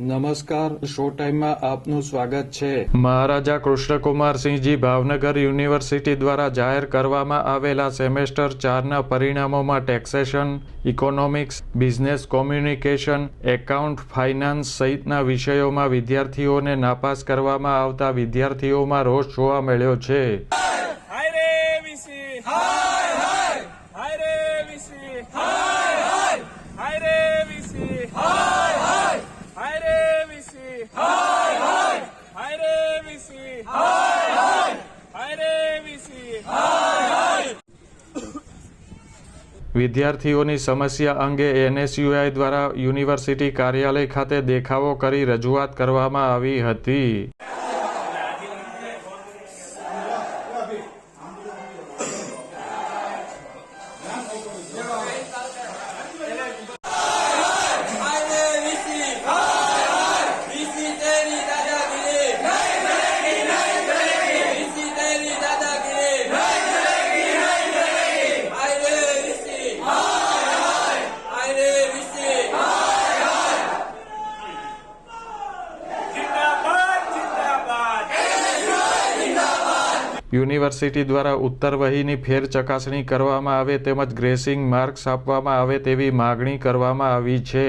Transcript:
નમસ્કાર, શો ટાઈમમાં આપનું સ્વાગત છે. મહારાજા કૃષ્ણકુમારસિંહજી ભાવનગર યુનિવર્સિટી દ્વારા જાહેર કરવામાં આવેલા સેમેસ્ટર ચારના પરિણામોમાં taxation, economics, business communication, account finance સહિતના વિષયોમાં વિદ્યાર્થીઓને નાપાસ કરવામાં આવતા વિદ્યાર્થીઓમાં રોષ જોવા મળ્યો છે. વિદ્યાર્થીઓની સમસ્યા અંગે એનએસયુઆઈ દ્વારા યુનિવર્સિટી કાર્યાલય ખાતે દેખાવો કરી રજૂઆત કરવામાં આવી હતી. યુનિવર્સિટી દ્વારા ઉત્તર વહીની ફેર ચકાસણી કરવામાં આવે તેમજ ગ્રેસિંગ માર્ક્સ આપવામાં આવે તેવી માગણી કરવામાં આવી છે.